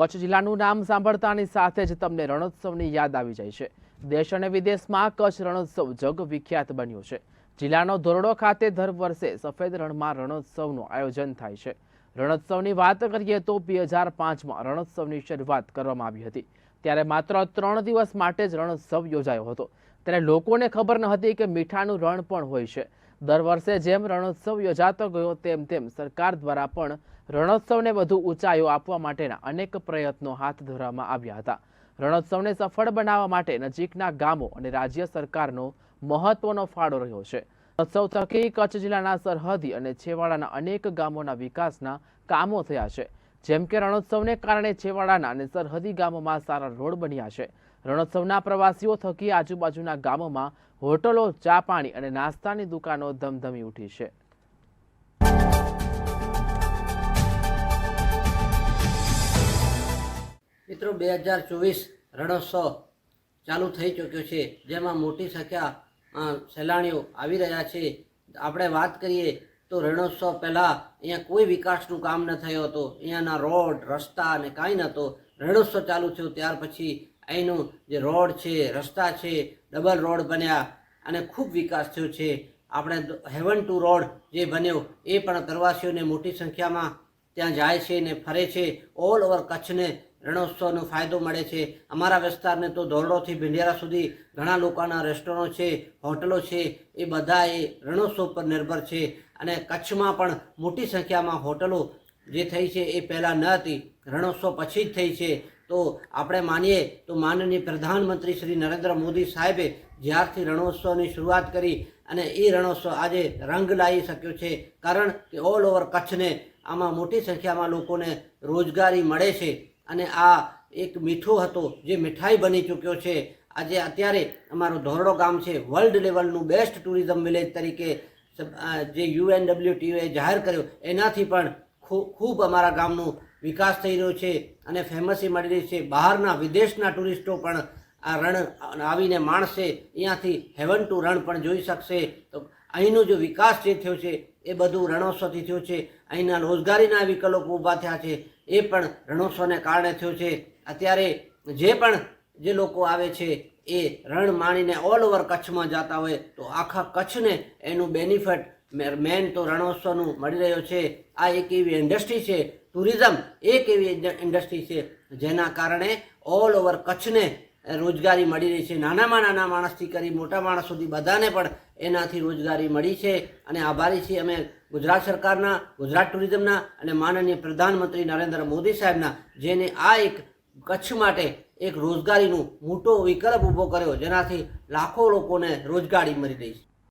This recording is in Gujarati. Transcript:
કચ્છ જિલ્લાનું નામ સાંભળતાની સાથે જ તમને રણોત્સવની યાદ આવી જાય છે. દેશ અને વિદેશમાં કચ્છ રણોત્સવ જગ વિખ્યાત બન્યો છે. જિલ્લાનો ધોરડો ખાતે દર વર્ષે સફેદ રણમાં રણોત્સવનું આયોજન થાય છે. રણોત્સવની વાત કરીએ તો બે હજાર પાંચમાં રણોત્સવની શરૂઆત કરવામાં આવી હતી. ત્યારે માત્ર ત્રણ દિવસ માટે જ રણોત્સવ યોજાયો હતો. ત્યારે લોકોને ખબર ન હતી કે મીઠાનું રણ પણ હોય છે. દર વર્ષે જેમ રણોત્સવ યોજાતો ગયો તેમ તેમ સરકાર દ્વારા પણ રણોત્સવને વધુ ઊંચાઈઓ આપવા માટેના અનેક પ્રયત્નો હાથ ધરવામાં આવ્યા હતા. રણોત્સવને સફળ બનાવવા માટે નજીકના ગામો અને રાજ્ય સરકારનો મહત્વનો ફાળો રહ્યો છે. રણોત્સવ થકી કચ્છ જિલ્લાના સરહદી અને છેવાડાના અનેક ગામોના વિકાસના કામો થયા છે. જેમ કે રણોત્સવને કારણે છેવાડાના અને સરહદી ગામોમાં સારા રોડ બન્યા છે. રણોત્સવના પ્રવાસીઓ થકી આજુબાજુના ગામોમાં હોટલો, ચા પાણી અને નાસ્તાની દુકાનો ધમધમી ઉઠી છે. મિત્રો, બે હજાર ચોવીસ રણોત્સવ ચાલુ થઈ ચૂક્યો છે. જેમાં મોટી સંખ્યા સહેલાણીઓ આવી રહ્યા છે. આપણે વાત કરીએ તો રણોત્સવ પહેલાં અહીંયા કોઈ વિકાસનું કામ ન થયો હતો. અહીંયાના રોડ, રસ્તા અને કાંઈ નહોતો રણોત્સવ ચાલુ થયો ત્યાર પછી અહીંનું જે રોડ છે, રસ્તા છે, ડબલ રોડ બન્યા અને ખૂબ વિકાસ થયો છે. આપણે હેવન ટુ રોડ જે બન્યો એ પણ પ્રવાસીઓને મોટી સંખ્યામાં ત્યાં જાય છે ને ફરે છે. ઓલ ઓવર કચ્છને રણોત્સવનો ફાયદો મળે છે. અમારા વિસ્તારને તો ધોરડોથી ભીંડિયારા સુધી ઘણા લોકોના રેસ્ટોરન્ટ છે, હોટલો છે, એ બધા એ રણોત્સવ પર નિર્ભર છે. અને કચ્છમાં પણ મોટી સંખ્યામાં હોટલો જે થઈ છે એ પહેલાં ન હતી, રણોત્સવ પછી જ થઈ છે. તો આપણે માનીએ, તો માનનીય પ્રધાનમંત્રી શ્રી નરેન્દ્ર મોદી સાહેબે જ્યારથી રણોત્સવની શરૂઆત કરી અને એ રણોત્સવ આજે રંગ લાવી શક્યો છે. કારણ કે ઓલ ઓવર કચ્છને આમાં મોટી સંખ્યામાં લોકોને રોજગારી મળે છે અને આ એક મીઠો હતો જે મીઠાઈ બની ચૂક્યો છે. આજે અત્યારે અમારું ધોરડો ગામ છે વર્લ્ડ લેવલનું બેસ્ટ ટુરિઝમ વિલેજ તરીકે જે યુએનડબ્લ્યુટીએ જાહેર કર્યો, એનાથી પણ ખૂબ અમારા ગામનો વિકાસ થઈ રહ્યો છે અને ફેમસી મળી રહી છે. બહારના, વિદેશના ટુરિસ્ટો પણ આ રણ આવીને માણશે અહીંયાથી હેવન ટુ રણ પણ જોઈ શકશે. તો અહીંનો જો વિકાસ જે થયો છે, એ બધું રણોત્સવથી થયો છે. અહીંના રોજગારીના વિકલ્પો ઊભા થયા છે. એ પણ રણોત્સવને કારણે થયો છે. અત્યારે જે પણ જે લોકો આવે છે એ રણ માણીને ઓલ ઓવર કચ્છમાં જતા હોય, તો આખા કચ્છને એનું બેનિફિટ મેન તો રણોત્સવનું મળી રહ્યો છે. આ એક એવી ઇન્ડસ્ટ્રી છે ટુરિઝમ એક એવી ઇન્ડસ્ટ્રી છે, જેના કારણે ઓલ ઓવર કચ્છને રોજગારી મળી રહી છે. નાનામાં નાના માણસથી કરી, મોટા માણસ સુધી બધાને પણ એનાથી રોજગારી મળી છે. અને આભારી છીએ અમે ગુજરાત સરકારના, ગુજરાત ટુરિઝમના અને માનનીય પ્રધાનમંત્રી નરેન્દ્ર મોદી સાહેબના, જેને આ એક કચ્છ માટે એક રોજગારીનું મોટો વિકલ્પ ઊભો કર્યો જેનાથી લાખો લોકોને રોજગારી મળી રહી છે.